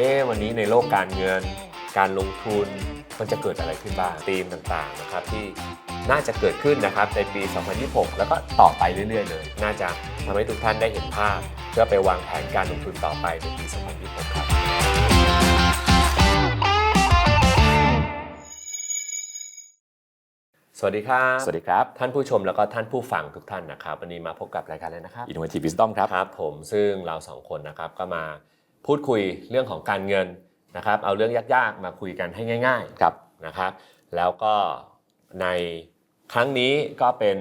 อ๊ะวันนี้ในโลกการเงิน การลงทุนมันจะเกิดอะไรขึ้นบ้างธีมต่างๆนะครับที่น่าจะเกิดขึ้นนะครับในปี 2026 แล้วก็ต่อไปเรื่อยๆเลย น่าจะทำให้ทุกท่านได้เห็นภาพ เพื่อไปวางแผนการลงทุนต่อไปในปี 2026 ครับสวัสดีครับ สวัสดีครับ ท่านผู้ชมแล้วก็ท่านผู้ฟังทุกท่านนะครับ วันนี้มาพบกับรายการเลยนะครับ Innovative Wisdom ครับ ครับ ผมซึ่งเราสองคนนะครับก็มา พูดคุยเรื่องของการเงินนะครับ เอาเรื่องยากๆมาคุยกันให้ง่ายครับๆนะครับ แล้วก็ในครั้งนี้ก็เป็น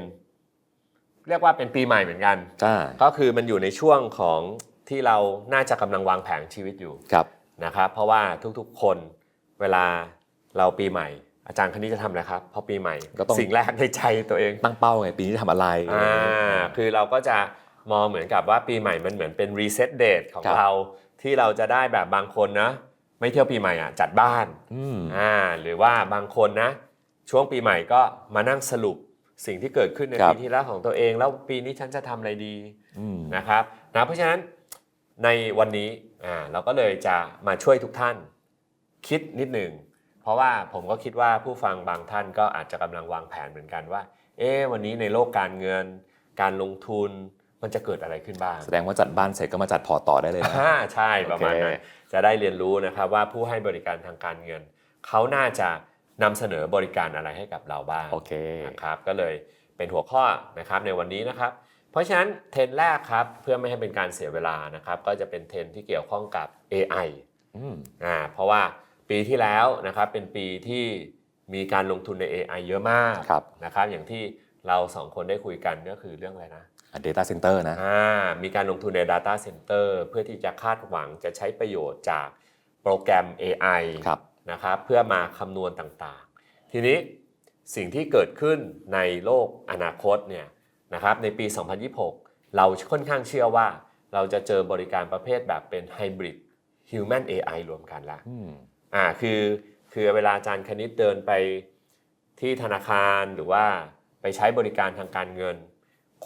เรียกว่าเป็นปีใหม่เหมือนกันจ้าก็คือมันอยู่ในช่วงของที่เราน่าจะกำลังวางแผนชีวิตอยู่ครับนะครับ เพราะว่าทุกๆคนเวลาเราปีใหม่ อาจารย์คนนี้จะทำอะไรครับพอปีใหม่ก็ต้องสิ่งแรกในใจตัวเองตั้งเป้าไงปีนี้จะทำอะไรอ่าคือเราก็จะมองเหมือนกับว่าปีใหม่มันเหมือนเป็นรีเซ็ตเดทของครับเรา ที่เราจะได้แบบบางคนนะ ไม่เที่ยวปีใหม่อะจัดบ้านอืมอ่าหรือว่าบางคนนะ ช่วงปีใหม่ก็มานั่งสรุปสิ่งที่เกิดขึ้นในครับปีที่แล้วของตัวเอง แล้วปีนี้ฉันจะทำอะไรดีอืมนะครับนะเพราะฉะนั้นในวันนี้อ่าเราก็เลยจะมาช่วยทุกท่าน คิดนิดหนึ่งเพราะว่าผมก็คิดว่าผู้ฟังบางท่านก็อาจจะกำลังวางแผนเหมือนกันว่า เอ๊ะวันนี้ในโลกการเงิน การลงทุน มันจะเกิดอะไรขึ้นบ้าง แสดงว่าจัดบ้านเสร็จก็มาจัดพอร์ตต่อได้เลยนะอ่าใช่ประมาณโอเคนั้นจะได้เรียนรู้นะครับว่าผู้ให้บริการทางการเงินเขาน่าจะนำเสนอบริการอะไรให้กับเราบ้างโอเคนะครับก็เลยเป็นหัวข้อนะครับในวันนี้นะครับ เพราะฉะนั้นเทรนด์แรกครับเพื่อไม่ให้เป็นการเสียเวลานะครับ ก็จะเป็นเทรนด์ที่เกี่ยวข้องกับ AI อืมอ่าเพราะว่าปีที่แล้วนะครับเป็นปีที่มีการลงทุนใน AI เยอะมากครับนะครับอย่างที่เราสองคนได้คุยกันก็คือเรื่องอะไรนะอะ Data Center นะอ่ามีการลงทุนใน Data Center เพื่อที่จะคาดหวังจะใช้ประโยชน์จากโปรแกรม AI ครับนะครับเพื่อมาคำนวณต่างๆ ทีนี้สิ่งที่เกิดขึ้นในโลกอนาคตเนี่ยนะครับในปี 2026 เราค่อนข้างเชื่อว่า เราจะเจอบริการประเภทแบบเป็นไฮบริด Human AI รวมกันละอืมอ่าคือคือเวลาอาจารย์คณิตเดินไปที่ธนาคารหรือว่าไปใช้บริการทางการเงิน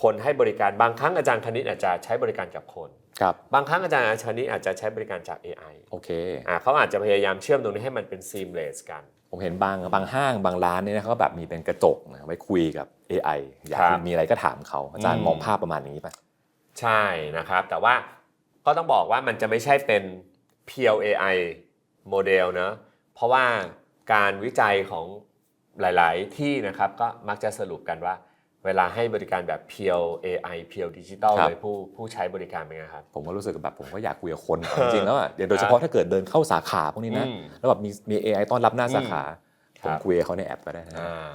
คนให้บริการบางครั้งอาจารย์คณิตอาจจะใช้บริการจากคนครับบางครั้งอาจารย์คณิตอาจจะใช้บริการจาก AI โอเคอ่าเขาอาจจะพยายามเชื่อมตรงนี้ให้มันเป็น seamless กัน ผมเห็นบางบางห้างบางร้านเนี่ยนะเขาแบบมีเป็นกระจกนะไว้คุยกับ AI อยากครับมีอะไรก็ถามเขาอาจารย์อืมมองภาพประมาณนี้ป่ะ ใช่นะครับ แต่ว่าก็ต้องบอกว่ามันจะไม่ใช่เป็นเพียว AI โมเดลเนอะเพราะว่าการวิจัยของหลาย ๆ ที่นะครับก็มักจะสรุปกันว่า เวลาให้บริการแบบเพียว AI เพียวดิจิตอลครับ เลยผู้ผู้ใช้บริการเป็นไงครับ ผมก็รู้สึกแบบผมก็อยากคุยกับคนจริงๆแล้วอะเดี๋ยวโดยเฉพาะถ้าเกิดเดินเข้าสาขาพวกนี้นะ อืมแล้วแบบมีมี AI ต้อนรับหน้าสาขาคผรัมบ คุยกับเขาในแอปก็ได้นะอ่า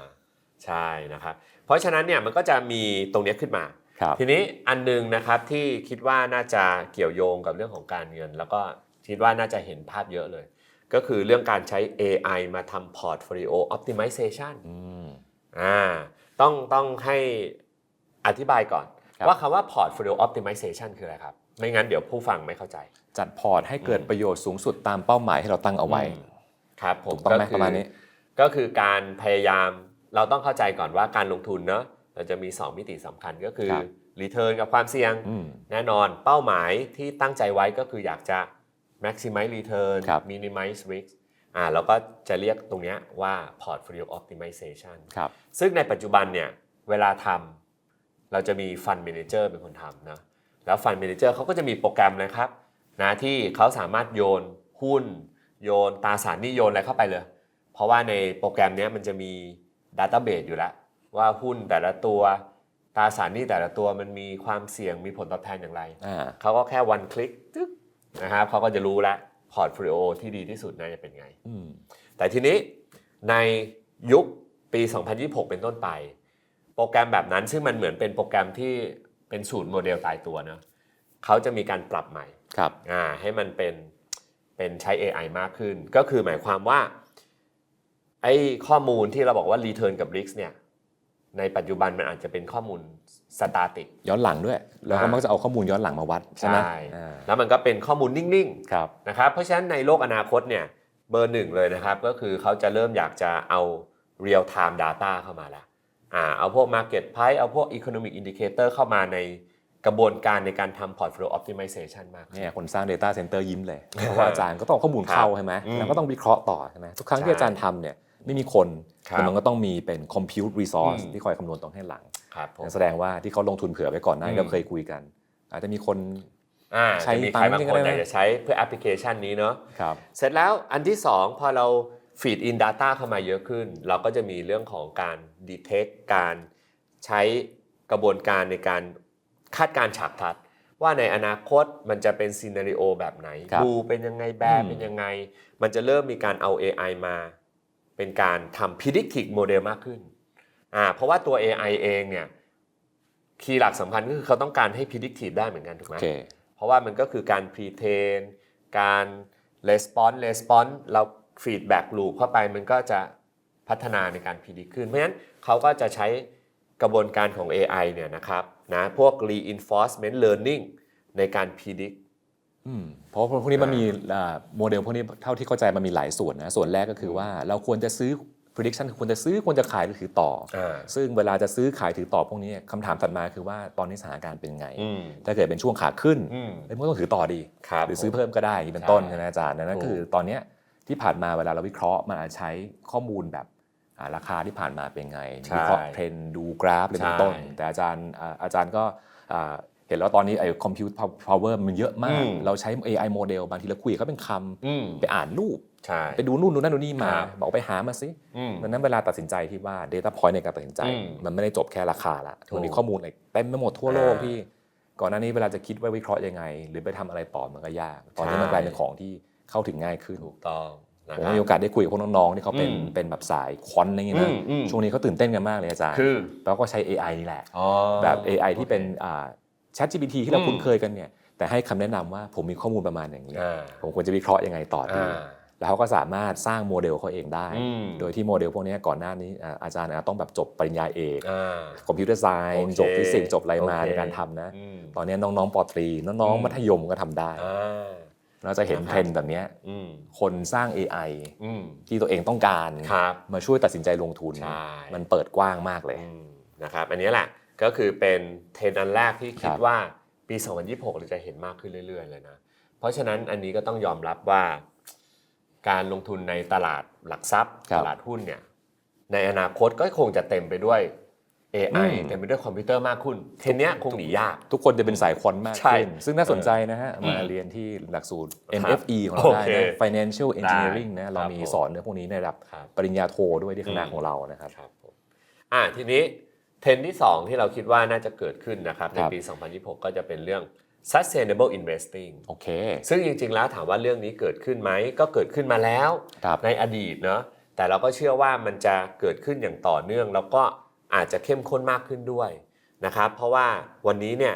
ใช่นะครับเพราะฉะนั้นเนี่ยมันก็จะมีตรงเนี้ยขึ้นมา ครับ ทีนี้อันหนึงนะครับที่คิดว่าน่าจะเกี่ยวโยงกับเรื่องของการเงิน แล้วก็คิดว่าน่าจะเห็นภาพเยอะเลย ก็คือเรื่องการใช้ AI มาทำ portfolio optimization อืม อ่า ต้องต้องให้อธิบายก่อน ครับ ว่าคำว่า portfolio optimization คืออะไรครับ ไม่งั้นเดี๋ยวผู้ฟังไม่เข้าใจ จัดพอร์ตให้เกิดประโยชน์สูงสุดตามเป้าหมายที่เราตั้งเอาไว้ อืม ครับผมถูกต้องไหมคืประมาณนี้ ก็คือการพยายามเราต้องเข้าใจก่อนว่าการลงทุนเนอะเราจะมี 2 มิติสำคัญก็คือ ครับ return กับความเสี่ยง อืม แน่นอนเป้าหมายที่ตั้งใจไว้ก็คืออยากจะ maximize return ครับ minimize risk อ่าเราก็จะเรียกตรงเนี้ยว่า portfolio optimization ครับซึ่งในปัจจุบันเนี่ยเวลาทำเราจะมี fund manager เป็นคนทำนะแล้ว fund manager เขาก็จะมีโปรแกรมนะครับนะที่เขาสามารถโยนหุ้น โยนตราสารหนี้โยนอะไรเข้าไปเลย เพราะว่าในโปรแกรมเนี้ยมันจะมี Database อยู่แล้ว ว่าหุ้นแต่ละตัวตราสารหนี้แต่ละตัวมันมีความเสี่ยงมีผลตอบแทนอย่างไรอ่าเขาก็แค่วันคลิกตึ๊กนะครับเขาก็จะรู้แล้ว พอร์ตโฟลิโอที่ดีที่สุดน่าจะเป็นไงอืมแต่ทีนี้ในยุคปี 2026 เป็นต้นไป โปรแกรมแบบนั้นซึ่งมันเหมือนเป็นโปรแกรมที่เป็นสูตรโมเดลตายตัวเนอะเขาจะมีการปรับใหม่ครับอ่าให้มันเป็นเป็นใช้ AI มากขึ้น ก็คือหมายความว่าไอ้ข้อมูลที่เราบอกว่า Return กับ Risk เนี่ย ในปัจจุบันมันอาจจะเป็นข้อมูลสตาติก ย้อนหลังด้วย แล้วก็มักจะเอาข้อมูลย้อนหลังมาวัดใช่ไหมอ่าแล้วมันก็เป็นข้อมูลนิ่งๆครับนะครับ เพราะฉะนั้นในโลกอนาคตเนี่ยเบอร์หนึ่งเลยนะครับ ก็คือเขาจะเริ่มอยากจะเอา real time data เข้ามาแล้วอ่าเอาพวก market price เอาพวก economic indicator เข้ามาในกระบวนการในการทำ portfolio optimization มากขึ้นเนี่ยคนสร้าง Data Center ยิ้มเลย เพราะว่าอาจารย์ก็ต้องเอาข้อมูลเข้าใช่ไหมอืมแล้วก็ต้องวิเคราะห์ต่อใช่ไหมทุกครั้งที่ใช่อาจารย์ทำเนี่ย ไม่มีคนครับแต่มันก็ต้องมีเป็น compute resource อืมที่คอยคำนวณตรงให้หลังครับผมแสดงว่าที่เขาลงทุนเผื่อไว้ก่อนหน้าอืนี้มเราเคยคุยกัน อาจจะมีคนอ่าใช้จะมีใครบางตังค์คนก็ได้อยากจะใช้เพื่อแอปพลิเคชันนี้เนาะครับเสร็จแล้วอันที่ 2 พอเรา feed in data เข้ามาเยอะขึ้น เราก็จะมีเรื่องของการ detect การใช้กระบวนการในการคาดการณ์ฉากทัด ว่าในอนาคตมันจะเป็นซีนารีโอแบบไหนครับดูเป็นยังไงแบบอืมเป็นยังไง มันจะเริ่มมีการเอา AI มา เป็นการทำ predictive model มากขึ้นอ่าเพราะว่าตัว AI เองเนี่ยคีย์หลักสำคัญก็คือเขาต้องการให้ predictive ได้เหมือนกันถูกไหโอมเคเพราะว่ามันก็คือการ pre-train การ response response เรา feedback loop เข้าไปมันก็จะพัฒนาในการ predict ขึ้น เพราะฉะนั้นเขาก็จะใช้กระบวนการของ AI เนี่ยนะครับนะพวก reinforcement learning ในการ predict อืม เพราะพวกนี้มันมีอ่าโมเดลพวกนี้เท่าที่เข้าใจมันมีหลายส่วนนะส่วนแรกก็คือว่าเราควรจะซื้อ prediction คือควรจะซื้อควรจะขายหรือถือต่อออ่าซึ่งเวลาจะซื้อขายถือต่อพวกนี้คำถามถัดมาคือว่าตอนนี้สถานการณ์เป็นไงอืมถ้าเกิดเป็นช่วงขาขึ้นอืมเอ้ยมันก็ต้องถือต่อดีครับหรือซื้อเพิ่มก็ได้อย่างนี้เป็นต้นใช่ใช่ไหมอาจารย์ดังนั้นถูกคือตอนเนี้ยที่ผ่านมาเวลาเราวิเคราะห์มันอาจใช้ข้อมูลแบบอ่าราคาที่ผ่านมาเป็นไงใช่วิเคราะห์เทรนด์ดูกราฟอะไรเป็นต้นใช่แต่อาจารย์อ่าอาจารย์ก็อ่า เห็นแล้วตอนนี้ไอ้ compute power มันเยอะมาก อืมเราใช้ AI โมเดลบางทีเราคุยกับเขาเป็นคอืมำไปอ่านรูป ใช่ ไปดูนู่นดูนั่นดูนี่มา ครับ บอกไปหามาสิอืม ดังนั้นเวลาตัดสินใจที่ว่า Data Point ในการตัดสินใจ อืมมันไม่ได้จบแค่ราคาละถูกมันมีข้อมูลอะไรเต็มไปหมดทั่วโลกอ่าที่ ก่อนหน้านี้เวลาจะคิดว่าวิเคราะห์ยังไง หรือไปทำอะไรต่อมันก็ยาก ตอนนี้มันใช่ กลายเป็นของที่เข้าถึงง่ายขึ้น ถูกต้องนะผมครับมีโอกาสได้คุยกับพวกน้องๆที่เขาเป็นอืมเป็นแบบสายควอนอะไรอย่างเงี้ยนะอืมอืม ช่วงนี้เขาตื่นเต้นกันมากเลยอาจารย์คือ แล้วก็ใช้ AI นี่แหละ อ๋อ แบบ AI ที่เป็นอ่า ChatGPT ที่เราอืมคุ้นเคยกันเนี่ยแต่ให้คำแนะนำว่าผมมีข้อมูลประมาณอย่างนี้อ่าผมควรจะวิเคราะห์ยังไงต่อดีอ่าแล้วเขาก็สามารถสร้างโมเดลเขาเองได้อืมโดยที่โมเดลพวกนี้ก่อนหน้านี้อ่าอาจารย์อาจต้องแบบจบปริญญาเอกอ่าคอมพิวเตอร์ไซโอน์เคจบฟิสิกส์จบอะไรมาโอเคในการทำนะอืมตอนนี้น้องๆปอตรีน้องอืมๆมัธยมก็ทำได้อ่าเราจะเห็นนะครับเทรนด์แบบเนี้ยอืมคนสร้าง AI อืมที่ตัวเองต้องการครับมาช่วยตัดสินใจลงทุนใช่มันเปิดกว้างมากเลยอืมนะครับอันนี้แหละ ก็คือเป็นเทรนด์อันแรกที่คิคดรับว่าปี 2026 เราจะเห็นมากขึ้นเรื่อย ๆ เลยนะ เพราะฉะนั้นอันนี้ก็ต้องยอมรับว่า การลงทุนในตลาดหลักทรัพย์ครับตลาดหุ้นเนี่ยในอนาคตก็คงจะเต็มไปด้วย AI อืมเต็มไปด้วยคอมพิวเตอร์มากขึ้น เทรนด์เนี้ยคงหนียาก ทุกคนจะเป็นสายคอนมากใช่ขึ้น ซึ่งน่าสนใจนะฮะอืมมาเรียนที่หลักสูตรครับ MFE ของเราได้โอเคนะ Financial Engineering นะ เราครับมีผมสอนเรื่องพวกนี้ในระดับครับปริญญาโทด้วยที่คณะอืมของเรานะครับครับผมอ่าทีนี้ เทรนด์ที่ 2 ที่เราคิดว่าน่าจะเกิดขึ้นนะครับ ในครับปี 2026 ก็จะเป็นเรื่อง sustainable investing โอเค ซึ่งจริงๆ แล้วถามว่าเรื่องนี้เกิดขึ้นไหม ก็เกิดขึ้นมาแล้วครับในอดีตเนาะ แต่เราก็เชื่อว่ามันจะเกิดขึ้นอย่างต่อเนื่อง แล้วก็อาจจะเข้มข้นมากขึ้นด้วยนะครับ เพราะว่าวันนี้เนี่ย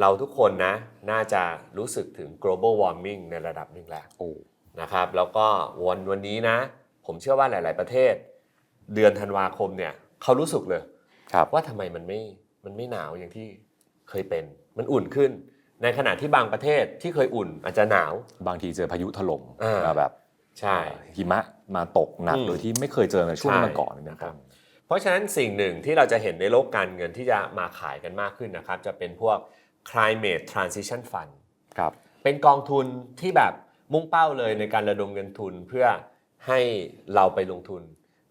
เราทุกคนนะน่าจะรู้สึกถึง global warming ในระดับหนึ่งแล้วโอ้นะครับ แล้วก็วันวันนี้นะ ผมเชื่อว่าหลาย ๆ ประเทศ เดือนธันวาคมเนี่ยเขารู้สึกเลยครับ ว่าทำไมมันไม่มันไม่หนาวอย่างที่เคยเป็น มันอุ่นขึ้น ในขณะที่บางประเทศที่เคยอุ่นอาจจะหนาว บางทีเจอพายุถล่มอ่ามาแบบใช่หิมะมาตกหนักอืมโดยที่ไม่เคยเจอในช่วงใช่นั้นมาก่อนเป็นนะครับต้นเพราะฉะนั้นสิ่งหนึ่งที่เราจะเห็นในโลกการเงินที่จะมาขายกันมากขึ้นนะครับ จะเป็นพวก climate transition fund ครับเป็นกองทุนที่แบบมุ่งเป้าเลยในการระดมเงินทุนเพื่อให้เราไปลงทุน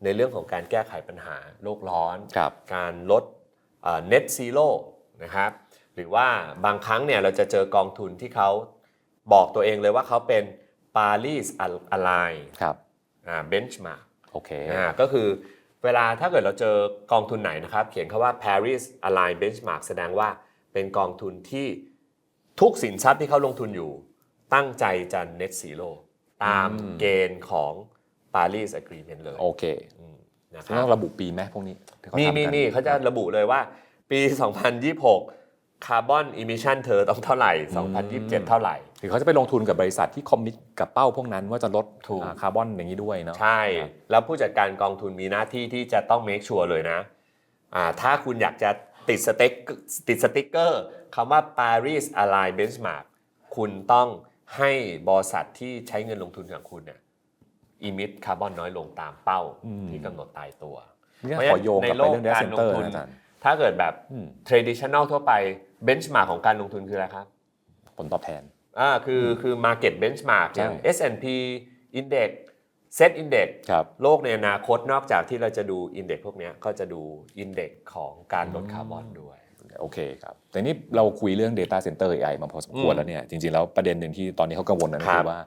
ในเรื่องของการแก้ไขปัญหาโลกร้อนครับการลดเอ่อ net zero นะครับหรือว่าบางครั้งเนี่ยเราจะเจอกองทุนที่เขาบอกตัวเองเลยว่าเขาเป็น Paris Align ครับอ่า benchmark โอเคอ่าก็คือเวลาถ้าเกิดเราเจอกองทุนไหนนะครับ เขียนคาว่า Paris Align Benchmark แสดงว่าเป็นกองทุนที่ทุกสินทรัพย์ที่เขาลงทุนอยู่ ตั้งใจจะ net zero ตามอืมเกณฑ์ของ Paris Agreement เลยโอเคอืมนะคต้รัอบงระบุปีไหมพวกนี้ที่เขามีทำมีกันมีเขาจะระบุเลยว่า ปี 2026 คาร์บอนอิมิชันเธอต้องเท่าไหร่ 2027 เท่าไหร่หรือเขาจะไปลงทุนกับบริษัทที่คอมมิตกับเป้าพวกนั้นว่าจะลดถูกอ่าคาร์บอนอย่างนี้ด้วยเนาะใช่ แล้วผู้จัดการกองทุนมีหน้าที่ที่จะต้อง make sure เลยนะอ่าถ้าคุณอยากจะติดสเต็กติดสติ๊กเกอร์คำว่า Paris Align Benchmark คุณต้องให้บริษัทที่ใช้เงินลงทุนของคุณเนี่ย อิมิตคาร์บอนน้อยลงตามเป้าอืมที่กำหนดตายตัวนี่เพราะขอโยงกลับไปเรื่องใน data โลกการ center ลงทุนนะอาจารย์ถ้าเกิดแบบอืม traditional ทั่วไป benchmark ของการลงทุนคืออะไรครับ ผลตอบแทนอ่าคือคือ market benchmark อย่างใช่ S&P index set index ครับโลกในอนาคตนอกจากที่เราจะดู index พวกเนี้ยก็จะดู index ของการลดคาร์บอนด้วย โอเคครับ แต่นี่เราคุยเรื่อง Data Center AI มาพอสมควรอืมแล้วเนี่ยจริงๆ แล้วประเด็นหนึ่งที่ตอนนี้เขากังวลนะครัคืบอว่า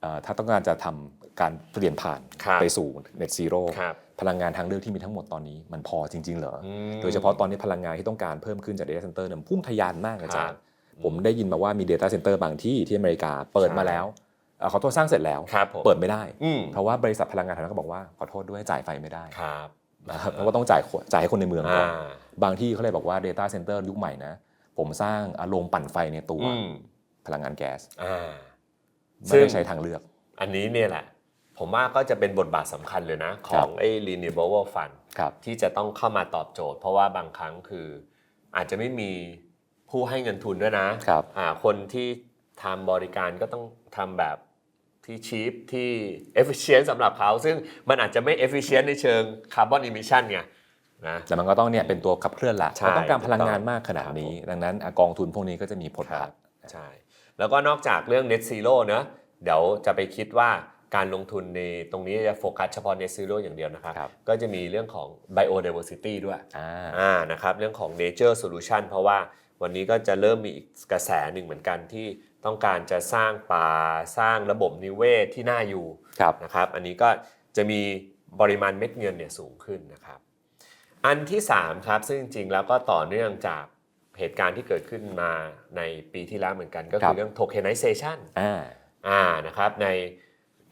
เอ่อถ้าต้องการจะทำ การเปลี่ยนผ่านครับไปสู่ Net Zero ครับพลังงานทางเลือกที่มีทั้งหมดตอนนี้มันพอจริง ๆ เหรออืมโดยเฉพาะตอนนี้พลังงานที่ต้องการเพิ่มขึ้นจาก Data Center เนี่ยมันพุ่งทะยานมากอาจารครัย์บผมได้ยินมาว่ามี Data Center บางที่ที่อเมริกาเปิดมาแล้วเอ่อขอโทษสร้างเสร็จแล้วครับผมเปิดไม่ได้อืมเพราะว่าบริษัทพลังงานแถวนั้นก็บอกว่าขอโทษด้วยจ่ายไฟไม่ได้ครับนะครับเพราะว่าต้องจ่ายคนจ่ายให้คนในเมืองก่อนอ่าบางที่เขาเลยบอกว่า Data Center ยุคใหม่นะ ผมสร้างอารมณ์ปั่นไฟในตัวอืมพลังงานแก๊สอ่าไม่ได้ใช้ทางเลือก อันนี้เนี่ยแหละ ผมว่าก็จะเป็นบทบาทสำคัญเลยนะขครัอบงไอ้ renewable fund ครับ ที่จะต้องเข้ามาตอบโจทย์ เพราะว่าบางครั้งคืออาจจะไม่มีผู้ให้เงินทุนด้วยนะครับ อ่าคนที่ทำบริการก็ต้องทำแบบที่ชีพที่ efficient สำหรับเขา ซึ่งมันอาจจะไม่ efficient ในเชิง carbon emission ไงนะ แต่มันก็ต้องเนี่ยเป็นตัวขับเคลื่อนละใช่เราต้องการพลังงานมากขนาดครับผมนี้ ดังนั้นอะกองทุนพวกนี้ก็จะมีผลครับบาทใช่ แล้วก็นอกจากเรื่อง net zero เนอะเดี๋ยวจะไปคิดว่า การลงทุนในตรงนี้จะโฟกัสเฉพาะ net zero อย่างเดียวนะครับครับ ก็จะมีเรื่องของ biodiversity ด้วยอ่าอ่านะครับเรื่องของ nature solution เพราะว่าวันนี้ก็จะเริ่มมีอีกกระแสหนึ่งเหมือนกันที่ต้องการจะสร้างป่าสร้างระบบนิเวศที่น่าอยู่ครับนะครับ อันนี้ก็จะมีปริมาณเม็ดเงินเนี่ยสูงขึ้นนะครับ อันที่3ครับซึ่งจริงๆแล้วก็ต่อเนื่องจากเหตุการณ์ที่เกิดขึ้นมาในปีที่แล้วเหมือนกัน ก็ครัคือบเรื่อง tokenization อ่าอ่านะครับใน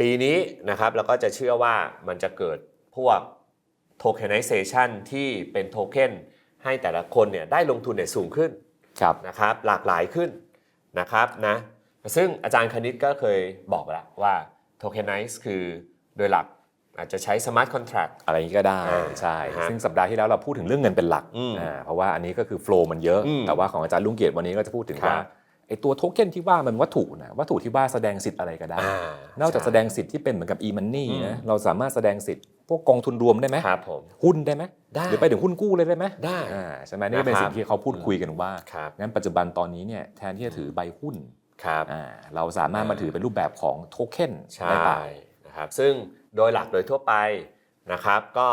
ปีนี้นะครับเราก็จะเชื่อว่ามันจะเกิดพวก tokenization ที่เป็นโทเค็นให้แต่ละคนเนี่ยได้ลงทุนเนี่ยสูงขึ้นครับนะครับหลากหลายขึ้นนะครับนะซึ่งอาจารย์คณิตก็เคยบอกแล้วว่า tokenize คือโดยหลักอาจจะใช้ smart contract อะไรอย่างนี้ก็ได้อ่าใช่ฮะซึ่งสัปดาห์ที่แล้วเราพูดถึงเรื่องเงินเป็นหลักอืมอ่าเพราะว่าอันนี้ก็คือโฟล์มันเยอะอืมแต่ว่าของอาจารย์ลุงเกียรติวันนี้ก็จะพูดถึงครับว่า ไอ้ตัวโทเค็นที่ว่ามันวัตถุนะวัตถุที่ว่าแสดงสิทธิ์อะไรก็ได้อ่านอกจากใช่แสดงสิทธิ์ที่เป็นเหมือนกับ e-money อืมนะเราสามารถแสดงสิทธิ์พวกกองทุนรวมได้ไหมครับผมหุ้นได้ไหมได้หรือไปถึงหุ้นกู้เลยได้ไหมได้อ่าใช่ไหมนี่ก็เป็นนะครับสิ่งที่เขาพูดคุยกันว่าครับงั้นปัจจุบันตอนนี้เนี่ยแทนที่จะถือใบหุ้นครับอ่าเราสามารถมาถือเป็นรูปแบบของโทเค็นใช่ได้เปล่านะครับซึ่งโดยหลักโดยทั่วไปนะครับก็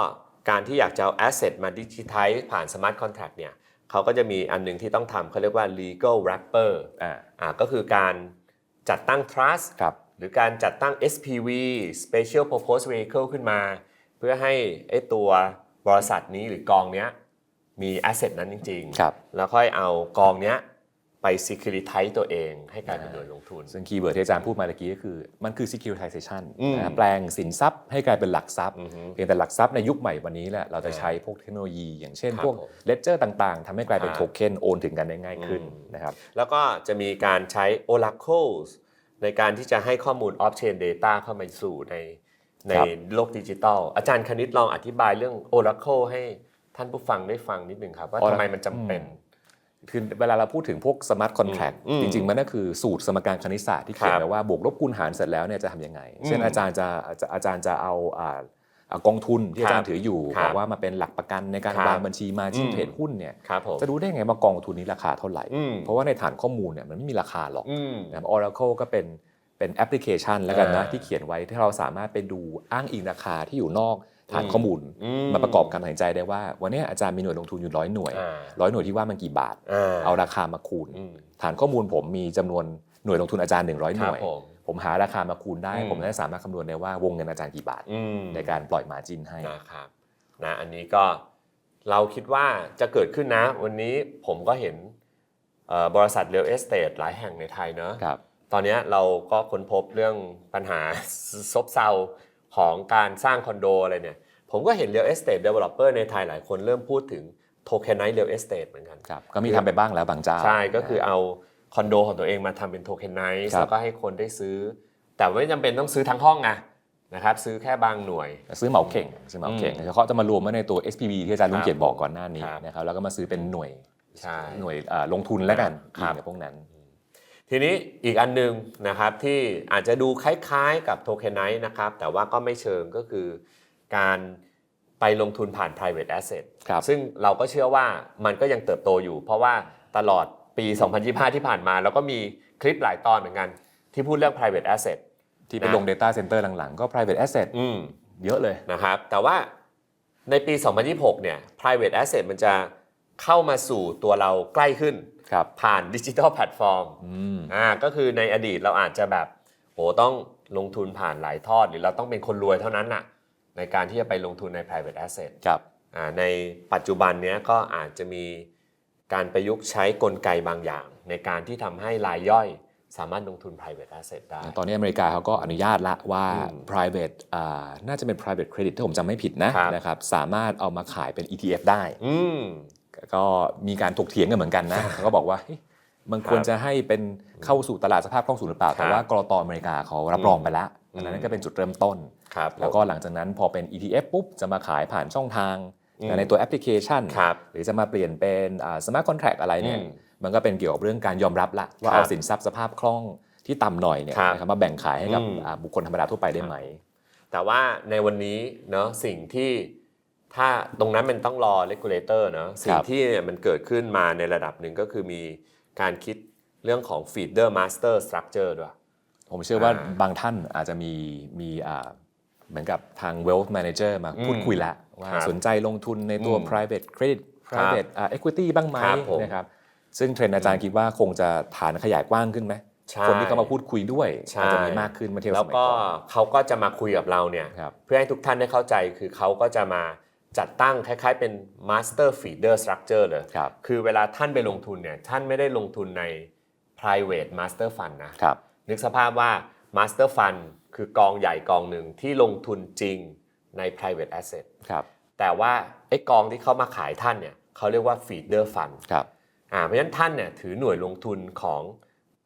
การที่อยากจะเอา asset มาดิจิทัลผ่าน smart contract เนี่ย เขาก็จะมีอันหนึงที่ต้องทำเขาเรียกว่า legal wrapper อ่าอ่าก็คือการจัดตั้ง trust ครับหรือการจัดตั้ง SPV Special Purpose Vehicle ขึ้นมา เพื่อให้ไอ้ตัวบริษัทนี้หรือ กองเนี้ยมี asset นั้นจริงครับแล้วค่อยเอากองเนี้ย ไป securitize ตัวเองให้กลายเป็นหน่วยลงทุน ซึ่งคีย์เวิร์ดที่อาจารย์พูดมาเมื่อกี้ก็คือ มันคือ securitization อืมนะแปลงสินทรัพย์ให้กลายเป็นหลักทรัพย์อือฮึเพียงแต่หลักทรัพย์ในยุคใหม่วันนี้แหละเราจะใช้พวกเทคโนโลยี อย่างเช่นครับพวกผม ledger ต่างๆทำให้กลายเป็นครับโทเค็นโอนถึงกันได้ง่ายขึ้นอืมนะครับแล้วก็จะมีการใช้ Oracle ในการที่จะให้ข้อมูล Off-Chain Data เข้ามาสู่ในในครับโลกดิจิทัลอาจารย์คณิตลองอธิบายเรื่อง Oracle ให้ท่านผู้ฟังได้ฟังนิดหนึ่งครับว่า Oracle ทำไมมันจำเป็น คือเวลาเราพูดถึงพวก smart contract อืมจริง ๆ มันก็คือสูตรสมการคณิตศาสตร์ที่เขียนครับไว้ว่าบวกลบคูณหารเสร็จแล้วเนี่ยจะทำยังไงอืมเช่นอาจารย์จะอาจารย์อาจารย์จะเอาอ่าอ่ากองทุนที่อาจารย์ถืออยู่ครับบอกว่ามาเป็นหลักประกันในการครับวางบัญชีมาจิ้นอืมเทรดหุ้นเนี่ยครับผมจะรู้ได้ไงว่ากองทุนนี้ราคาเท่าไหร่อืมเพราะว่าในฐานข้อมูลเนี่ยมันไม่มีราคาหรอกอืมนะครับ Oracle ก็เป็นเป็นแอปพลิเคชันแล้วกันนะอ่าที่เขียนไว้ที่เราสามารถไปดูอ้างอิงราคาที่อยู่นอก ฐานอืมข้อมูลอืมมาประกอบการตัดสินใจได้ว่า วันนี้อาจารย์มีหน่วยลงทุนอยู่ร้อยหน่วยอ่าร้อยหน่วยที่ว่ามันกี่บาทอ่าเอาราคามาคูณอืมฐานข้อมูลผมมีจำนวนหน่วยลงทุนอาจารย์ 100หครัน่บวยผมผมหาราคามาคูณได้อืมผมจะสามารถคำนวณได้ว่าวงเงินอาจารย์กี่บาทอืมในการปล่อยมาจินให้นะครับนะอันนี้ก็เราคิดว่าจะเกิดขึ้นนะ วันนี้ผมก็เห็นเอ่อบริษัทเรียลเอสเตทหลายแห่งในไทยเนอะครับตอนเนี้ยเราก็ค้นพบเรื่องปัญหาซบเซา ของการสร้างคอนโดอะไรเนี่ย ผมก็เห็น real estate developer ในไทยหลายคนเริ่มพูดถึง tokenize real estate เหมือนกันครับก็มีทำไปบ้างแล้วบางเจ้า ใช่ก็คือเอาคอนโดของตัวเองมาทำเป็น tokenize ครับแล้วก็ให้คนได้ซื้อ แต่ไม่จำเป็นต้องซื้อทั้งห้องไงนะครับซื้อแค่บางหน่วย ซื้อเหมาเข่งซื้อเหมาเข่งอืมแล้วเขาจะมารวมไว้ในตัว SPV ที่อาจารย์ลุงเกียรติบอกก่อนหน้านี้ครับนะครับแล้วก็มาซื้อเป็นหน่วยใช่หน่วยอ่าลงทุนแล้วกันครับในพวกนั้น ทีนี้อีกอันหนึงนะครับที่อาจจะดูคล้ายๆกับโทเคนไน z e นะครับแต่ว่าก็ไม่เชิงก็คือการไปลงทุนผ่าน private asset ครับซึ่งเราก็เชื่อว่ามันก็ยังเติบโตอยู่ เพราะว่าตลอดปี 2025 ที่ผ่านมาแล้วก็มีคลิปหลายตอนเหมือนกัน ที่พูดเรื่อง private asset ที่ไปลง Data Center หลังๆ ก็ private asset อืมเยอะเลยนะครับ แต่ว่าในปี 2026 เนี่ย private asset มันจะเข้ามาสู่ตัวเราใกล้ขึ้นครับ ผ่านดิจิทัลแพลตฟอร์มอืมอ่าก็คือในอดีตเราอาจจะแบบโหต้องลงทุนผ่านหลายทอด หรือเราต้องเป็นคนรวยเท่านั้นน่ะในการที่จะไปลงทุนใน private asset ครับอ่าในปัจจุบันเนี้ยก็อาจจะมีการประยุกต์ใช้กลไกบางอย่าง ในการที่ทำให้รายย่อยสามารถลงทุน private asset ได้ ตอนนี้อเมริกาเขาก็อนุญาตละว่าอืม private อ่าน่าจะเป็น private credit ถ้าผมจำไม่ผิดนะครับนะครับ สามารถเอามาขายเป็น ETF ได้อืม ก็มีการถกเถียงกันเหมือนกันนะเขาก็บอกว่าเฮ้ยมันควรครับจะให้เป็นเข้าสู่ตลาดสภาพคล่องสูงหรือเปล่า แต่ครับว่ากรตอเมริกาเขารับรองไปแล้วอืมอันนั้นก็เป็นจุดเริ่มต้นครับแล้วก็หลังจากนั้นพอเป็น ETF ปุ๊บ จะมาขายผ่านช่องทางอืมในตัวแอปพลิเคชันครับหรือจะมาเปลี่ยนเป็นสมาร์ทคอนแท็กอะไรเนี่ยอืมมันก็เป็นเกี่ยวกับเรื่องการยอมรับละว่าครับเอาสินทรัพย์สภาพคล่องที่ต่ำหน่อยเนี่ยครับนะครับมาแบ่งขายให้กับอืมอ่าบุคคลธรรมดาทั่วไปได้ไหม แต่ว่าในวันนี้เนาะสิ่งที่ ถ้าตรงนั้นมันต้องรอ regulator เนาะสิ่งที่มันเกิดขึ้นมาในระดับหนึ่งก็คือมีการคิดเรื่องของ feeder master structure ด้วย ผมเชื่อว่าอ่าบางท่านอาจจะมีมีอ่าเหมือนกับทาง wealth manager มาอืมพูดคุยแล้วว่าครับสนใจลงทุนในตัวอืม private credit private อ่า equity บ้างไหมครับผมนะครับซึ่งเทรนด์อาจารย์คิดว่าคงจะฐานขยายกว้างขึ้นไหมใช่คนที่เข้ามาพูดคุยด้วยใช่อาจจะมีมากขึ้นเมื่อเทียบแล้สวมัยก็ก่อนเขาก็จะมาคุยกับเราเนี่ยครับเพื่อให้ทุกท่านได้เข้าใจคือเขาก็จะมา จัดตั้งคล้ายๆเป็น master feeder structure เลยครับคือเวลาท่านไปลงทุนเนี่ยท่านไม่ได้ลงทุนใน private master fund นะครับนึกสภาพว่า master fund คือกองใหญ่กองหนึ่งที่ลงทุนจริงใน private asset ครับแต่ว่าไอ้กองที่เขามาขายท่านเนี่ยเขาเรียกว่า feeder fund ครับอ่าเพราะฉะนั้นท่านเนี่ยถือหน่วยลงทุนของ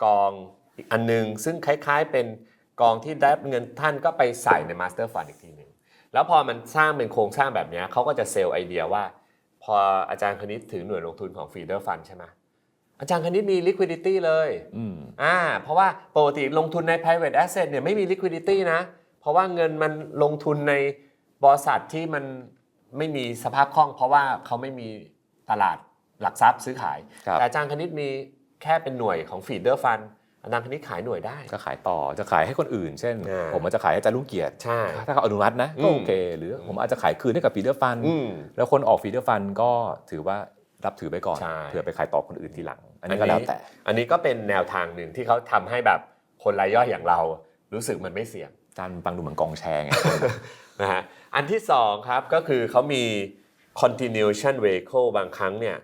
กองอีกอันนึง ซึ่งคล้ายๆเป็นกองที่ได้เงินท่านก็ไปใส่ใน master fund อีกทีหนึ่ง แล้วพอมันสร้างเป็นโครงสร้างแบบเนี้ยเขาก็จะเซลล์ไอเดียว่า พออาจารย์คณิตถือหน่วยลงทุนของ feeder fund ใช่ไหมอาจารย์คณิตมี liquidity เลยอืมอ่าเพราะว่าปกติลงทุนใน private asset เนี่ยไม่มี liquidity นะ เพราะว่าเงินมันลงทุนในบริษัทที่มันไม่มีสภาพคล่อง เพราะว่าเขาไม่มีตลาดหลักทรัพย์ซื้อขายครับแต่อาจารย์คณิตมีแค่เป็นหน่วยของ feeder fund อาจาร ย์คณิตขายหน่วยได้ ก็ขายต่อจะขายให้คนอื่น เช่น อ่าผมอาจจะขายให้อาจารย์ลุงเกียรติใช่ถ้าเขาอนุมัตินะก็อืม โอเค หรือผมอาจจะขายคืนให้กับฟีเดอร์ฟัน อืม แล้วคนออกฟีเดอร์ฟันก็ถือว่ารับถือไปก่อนใช่เพื่อไปขายต่อคนอื่นทีหลัง อันนี้ก็แล้วแต่ อันนี้ก็เป็นแนวทางหนึ่งที่เขาทำให้แบบคนรายย่อยอย่างเรา รู้สึกมันไม่เสี่ยงอาจารย์ฟังดูเหมือนกองแชร์ไง นะฮะอันที่สองครับก็คือเขามี continuation vehicle บางครั้งเนี่ย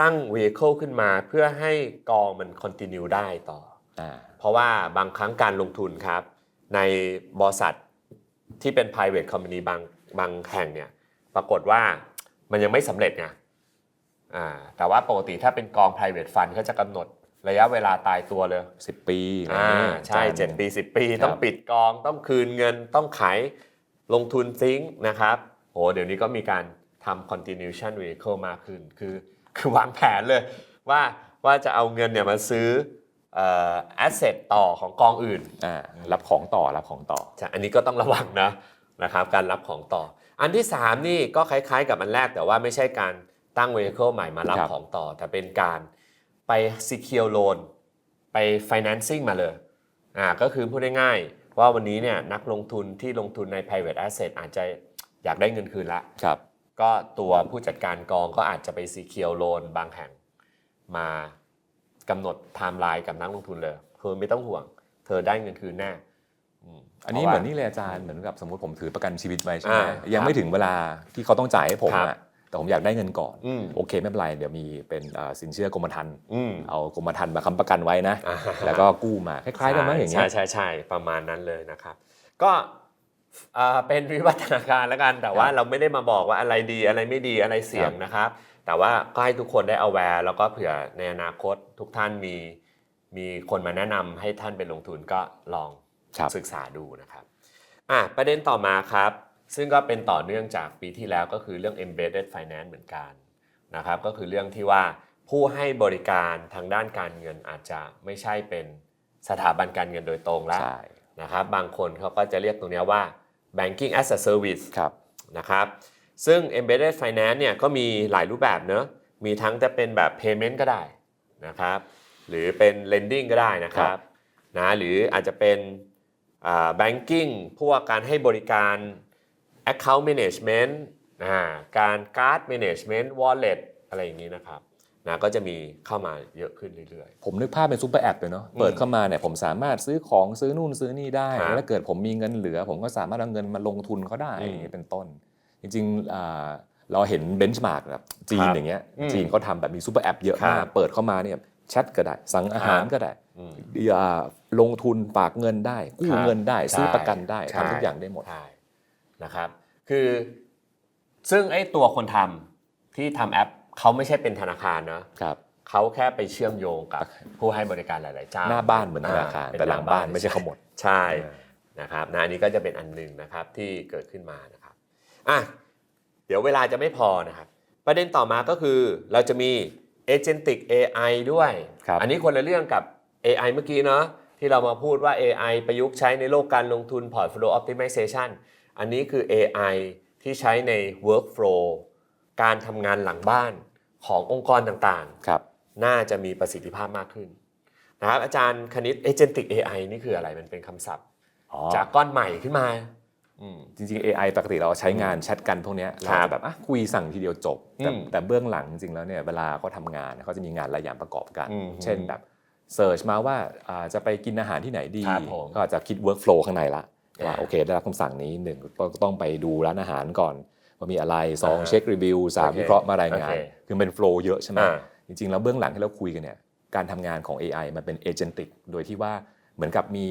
ตั้ง vehicle ขึ้นมาเพื่อให้กองมัน continue ได้ต่ออ่า เพราะว่าบางครั้งการลงทุนครับ ในบริษัทที่เป็น private company บางบางแห่งเนี่ยปรากฏว่ามันยังไม่สำเร็จไงอ่าแต่ว่าปกติถ้าเป็นกอง private fund เขาจะกำหนดระยะเวลาตายตัวเลยสิบปีอะไรอ่าเงี้ยใช่อาจารย์เจ็ดปีสิบปีครับต้องปิดกองต้องคืนเงินต้องขายลงทุนซิงค์นะครับโหเดี๋ยวนี้ก็มีการทำ continuation vehicle มากขึ้น คือคือวางแผนเลยว่าว่าจะเอาเงินเนี่ยมาซื้อ เอ่อ asset ต่อของกองอื่นอ่ารับของต่อรับของต่อใช่อันนี้ก็ต้องระวังนะนะครับการรับของต่อ อันที่ 3 นี่ก็คล้ายๆกับอันแรกแต่ว่าไม่ใช่การตั้ง vehicle ใหม่มารับครับของต่อ แต่เป็นการไป secure loan ไป financing มาเลยอ่าก็คือพูดง่ายๆว่าวันนี้เนี่ยนักลงทุนที่ลงทุนใน private asset อาจจะอยากได้เงินคืนละครับก็ตัวผู้จัดการกองก็อาจจะไป secure loan บางแห่งมา กำหนดไทม์ไลน์กับนักลงทุนเลย เธอไม่ต้องห่วง เธอได้เงินคืนแน่มอันนี้พราะเหว่ามือนนี่เลยอาจารย์เหมือนกับสมมติผมถือประกันชีวิตไว้ใช่ไหมอ่ายัยังไม่ถึงเวลาที่เขาต้องจ่ายให้ผมครับอะแต่ผมอยากได้เงินก่อนอืมโอเคไม่เป็นไรเดี๋ยวมีเป็นอ่าสินเชื่อกรมธรรม์อืมเอากรมธรรม์มาค้ำประกันไว้นะอ่าแล้วก็กู้มาคล้ายๆกันไหมอย่างเงี้ใช่ยใช่ใช่ประมาณนั้นเลยนะครับ ก็เอ่อเป็นวิวัฒนาการแล้วกันแต่ว่าครับเราไม่ได้มาบอกว่าอะไรดีอะไรไม่ดีอะไรเสี่ยงนะครับ แต่ว่าก็ให้ทุกคนได้ aware แล้วก็เผื่อในอนาคตทุกท่านมีมีคนมาแนะนำให้ท่านไปลงทุนก็ลองครับศึกษาดูนะครับอะประเด็นต่อมาครับ ซึ่งก็เป็นต่อเนื่องจากปีที่แล้วก็คือเรื่อง embedded finance เหมือนกันนะครับก็คือเรื่องที่ว่าผู้ให้บริการทางด้านการเงินอาจจะไม่ใช่เป็นสถาบันการเงินโดยตรงแล้วใช่นะครับบางคนเขาก็จะเรียกตรงเนี้ยว่า banking as a service ครับนะครับ ซึ่ง embedded finance เนี่ยก็มีหลายรูปแบบเนอะมีทั้งจะเป็นแบบ payment ก็ได้นะครับหรือเป็น lending ก็ได้นะครับนะหรืออาจจะเป็นอ่า banking พวกการให้บริการ account management อ่าการ card management wallet อะไรอย่างนี้นะครับนะก็จะมีเข้ามาเยอะขึ้นเรื่อย ผมนึกภาพเป็นซูเปอร์แอปเลยเนาะเปิดเข้ามาเนี่ยผมสามารถซื้อของซื้อนู่นซื้อนี่ได้ ครับ แล้วถ้าเกิดผมมีเงินเหลือ ผมก็สามารถเอาเงินมาลงทุนเขาได้อืมอย่างนี้เป็นต้นจ ริงๆอ่าเราเห็นเบนช์มาร์กแบบจีนครับอย่างเงี้ยอืมจีนเขาทำแบบมีซูเปอร์แอปเยอะมากครับเปิดเข้ามาเนี่ยแชทก็ได้ สั่งอาหารก็ได้อืมอ่าลงทุนฝากเงินได้กู้ครับเงินได้ซื้อใช่ประกันได้ใช่ทำทุกอย่างได้หมดใช่นะครับคือซึ่งไอ้ตัวคนทำที่ทำแอปเขาไม่ใช่เป็นธนาคารนะครับเขาแค่ไปเชื่อมโยงกับผู้ให้บริการหลาย ๆ เจ้าหน้าบ้านเหมือนธนาคารอ่แต่หลังบ้านไม่ใช่ขโมยใช่นะครับนะอันนี้ก็จะเป็นอันหนึ่งนะครับที่เกิดขึ้นมานะครับ อะเดี๋ยวเวลาจะไม่พอนะครับประเด็นต่อมาก็คือเราจะมี agentic AI ด้วย ครับอันนี้คนละเรื่องกับ AI เมื่อกี้เนาะที่เรามาพูดว่า AI ประยุกต์ใช้ในโลกการลงทุน portfolio optimization อันนี้คือ AI ที่ใช้ใน workflow การทำงานหลังบ้านขององค์กรต่างครับ ๆ น่าจะมีประสิทธิภาพมากขึ้นนะครับอาจารย์คณิต agentic AI นี่คืออะไรมันเป็นคำศัพท์ อ๋อจากก้อนใหม่ขึ้นมาอืม จริงๆ AI ปกติเราใช้งานแชทกันพวกเนี้ยครัเราบแบบอะคุยสั่งทีเดียวจบ แต่อืมแต่เบื้องหลังจริงๆแล้วเนี่ยเวลาเขาทำงานเขาจะมีงานหลายอย่างประกอบกันอืมเช่นแบบเสิร์ชมาว่าอ่าจะไปกินอาหารที่ไหนดีครับผมก็อาจจะคิด workflow ข้างในละอ่าว่าโอเค ได้รับคำสั่งนี้หนึ่งก็ต้องไปดูร้านอาหารก่อน ว่ามีอะไรสองอ่าเช็ครีวิวสามโอเควิเคราะห์มารายงานโอเคคือเป็นโฟล์เยอะใช่ไหมอ่าจริงๆ แล้วเบื้องหลังที่เราคุยกันเนี่ยการทำงานของ AI มันเป็นเอเจนติกโดยที่ว่าเหมือนกับมี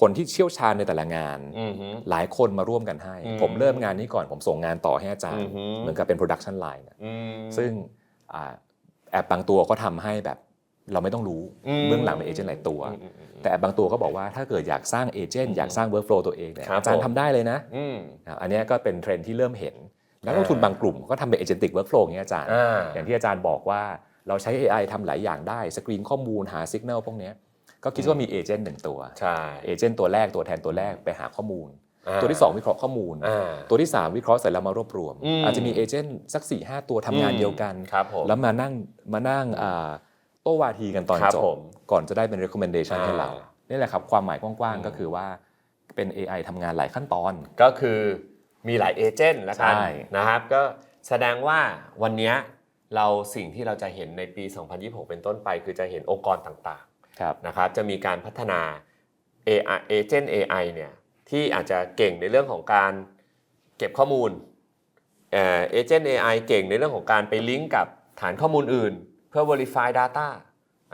คนที่เชี่ยวชาญในแต่ละงานอือฮึหลายคนมาร่วมกันให้อืมผมเริ่มงานนี้ก่อนผมส่งงานต่อให้อาจารย์อือฮึเหมือนกับเป็น production line อะอืมซึ่งอ่าแอปบางตัวก็ทำให้แบบเราไม่ต้องรู้อืมเบื้องหลังเป็นเอเจนต์หลายตัวอืมอืมอืมแต่แอปบางตัวก็บอกว่าถ้าเกิดอยากสร้างเอเจนต์อยากสร้าง workflow ตัวเองเนี่ยครับอาจารย์ผมทำได้เลยนะอืมอะอันเนี้ยก็เป็นเทรนด์ที่เริ่มเห็นนักลงทุนบางกลุ่มก็ทำเป็นเอเจนติก workflow อย่างเงี้ยอาจารย์อ่าอย่างที่อาจารย์บอกว่าเราใช้ AI ทำหลายอย่างได้ สกรีนข้อมูลหาสัญญาณพวกเนี้ย ก็คิดว่ามีเอเจนต์หนึ่งตัวใช่เอเจนต์ตัวแรกตัวแทนตัวแรกไปหาข้อมูลอ่าตัวที่ 2 วิเคราะห์ข้อมูลอ่าตัวที่ 3 วิเคราะห์เสร็จแล้วมารวบรวมอืมอาจจะมีเอเจนต์สัก4ี่หตัวทำงานเดียวกันครับผมแล้วมานั่งมานั่งอ่าโต้วาทีกันตอนครับจบผมก่อนจะได้เป็น recommendation อ่าให้เรานี่แหละครับความหมายกว้างอืมๆก็คือว่าเป็น AI ทำงานหลายขั้นตอน ก็คือมีหลายเอเจนต์แล้วกันใช่นะครับก็แสดงว่าวันเนี้ยเราสิ่งที่เราจะเห็นในปี 2026 เป็นต้นไป คือจะเห็นองค์กรต่างครับๆ นะครับจะมีการพัฒนา AI เอเจนต์ AI เนี่ยที่อาจจะเก่งในเรื่องของการเก็บข้อมูลเอ่อเจนต์ AI เก่งในเรื่องของการไปลิงก์กับฐานข้อมูลอื่น เพื่อ verify data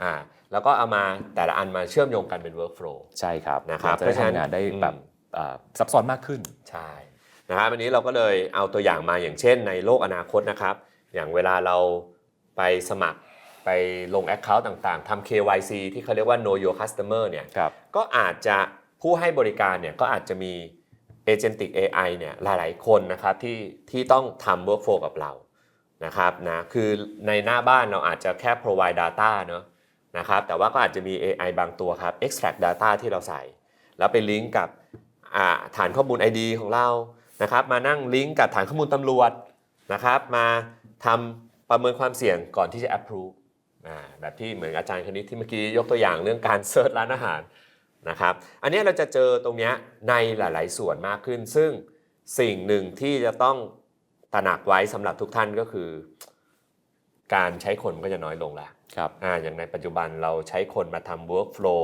อ่าแล้วก็เอามาแต่ละอันมาเชื่อมโยงกันเป็น workflow ใช่ครับนะครับเราจะได้ทำงานได้แบบอืมอ่าซับซ้อนมากขึ้น ใช่นะครับวันนี้เราก็เลยเอาตัวอย่างมาอย่างเช่นในโลกอนาคตนะครับ อย่างเวลาเราไปสมัคร ไปลง Account ต่างๆทำ KYC ที่เขาเรียกว่า Know Your Customer เนี่ยครับก็อาจจะผู้ให้บริการเนี่ยก็อาจจะมี Agentic AI เนี่ยหลายๆ คนนะครับที่ที่ต้องทำ workflow กับเรานะครับนะคือในหน้าบ้านเราอาจจะแค่ provide data เนอะนะครับแต่ว่าก็อาจจะมี AI บางตัวครับ extract data ที่เราใส่ แล้วไปลิงก์กับอ่าฐานข้อมูล ID ของเรานะครับมานั่งลิงก์กับฐานข้อมูลตำรวจนะครับมาทำประเมินความเสี่ยงก่อนที่จะ approve อ่า แบบที่เหมือนอาจารย์คณิตที่เมื่อกี้ยกตัวอย่างเรื่องการเซิร์ชร้านอาหารนะครับ อันเนี้ยเราจะเจอตรงเนี้ยในหลาย ๆ ส่วนมากขึ้น ซึ่งสิ่งหนึ่งที่จะต้องตระหนักไว้สำหรับทุกท่านก็คือ การใช้คนก็จะน้อยลงแล้วครับอ่าอย่างในปัจจุบันเราใช้คนมาทำ workflow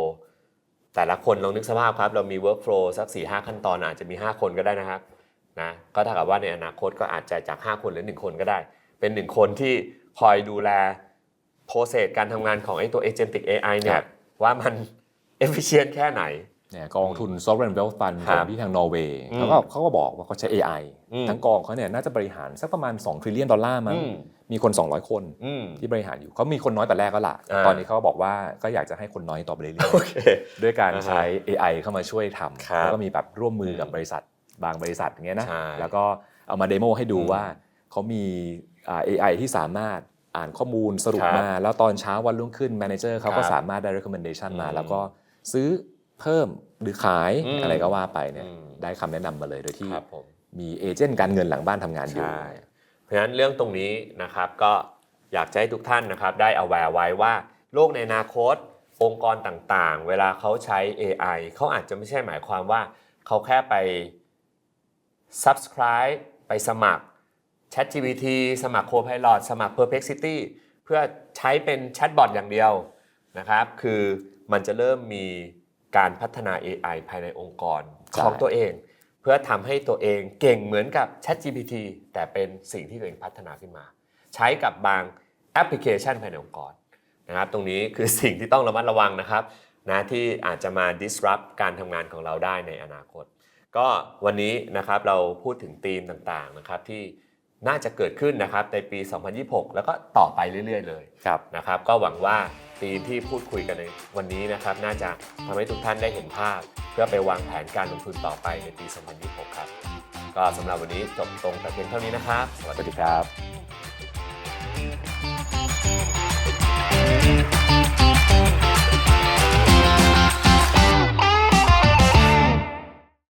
แต่ละคนลองนึกสภาพครับ เรามี workflow สัก4ีหขั้นตอนอาจจะมี 5 คนก็ได้นะครับนะก็เท่ากับว่าในอนาคตก็อาจจะจาก 5 คนหรือ 1 คนก็ได้ เป็น 1 คนที่คอยดูแล โปรเซสการทำงานของไอ้ตัว agentic AI เนี่คยรับว่ามัน efficient แค่ไหนเนี่ยกองทุน sovereign wealth fund คขรัอบงที่ทางนอร์เวย์อืมเขาก็เขาก็บอกว่าเขาใช้ AI อืมทั้งกองเขาเนี่ยน่าจะบริหารสักประมาณ2 trillion ดอลลาร์มั้งอืมมีคน 200 คนอืมที่บริหารอยู่เขามีคนน้อยแต่แรกก็ล่ะอ่าตอนนี้เขาก็บอกว่าก็อยากจะให้คนน้อยต่อไปเรื่อยโอเคๆด้วยการอ่าฮะใช้ AI เข้ามาช่วยทครัำบแล้วก็มีแบบร่วมมือกับอืมบริษัทบางบริษัทอย่างเงี้ยนะใช่แล้วก็เอามาเดโมให้ดูอืมว่าเขามีอ่า AI ที่สามารถ อ่านข้อมูลสรุปครับมา แล้วตอนเช้าวันรุ่งขึ้นแมเนเจอร์เขาก็ครับสามารถได้ recommendation มาอืมแล้วก็ซื้อเพิ่มหรือขายอืมอะไรก็ว่าไปเนี่ยอืมได้คำแนะนำมาเลยโดยที่ครับผมมีเอเจนต์การเงินหลังบ้านทำงานอยู่ใช่เพราะฉะนั้นเรื่องตรงนี้นะครับก็อยากจะให้ทุกท่านนะครับได้เอาแวร์ไว้ว่าโลกในอนาคต องค์กรต่างๆ เวลาเขาใช้ AI เขาอาจจะไม่ใช่หมายความว่าเขาแค่ไป subscribe ไปสมัคร ChatGPT สมัคร Copilot สมัคร Perplexity เพื่อใช้เป็นแชทบอทอย่างเดียวนะครับ คือมันจะเริ่มมีการพัฒนา AI ภายในองค์กรใช่ของตัวเอง เพื่อทำให้ตัวเองเก่งเหมือนกับ ChatGPT แต่เป็นสิ่งที่ตัวเองพัฒนาขึ้นมา ใช้กับบางแอปพลิเคชันภายในองค์กรนะครับ ตรงนี้คือสิ่งที่ต้องระมัดระวังนะครับนะที่อาจจะมา disrupt การทำงานของเราได้ในอนาคต ก็วันนี้นะครับเราพูดถึงธีมต่างๆนะครับที่ น่าจะเกิดขึ้นนะครับในปี 2026 แล้วก็ต่อไปเรื่อย ๆ เลยครับนะครับ ก็หวังว่าธีมที่พูดคุยกันในวันนี้นะครับ น่าจะทำให้ทุกท่านได้เห็นภาพ เพื่อไปวางแผนการลงทุนต่อไปในปี 2026 ครับ ก็สำหรับวันนี้จบตรงแต่เพียงเท่านี้นะครับ สวัสสวัสดีดีครับครับ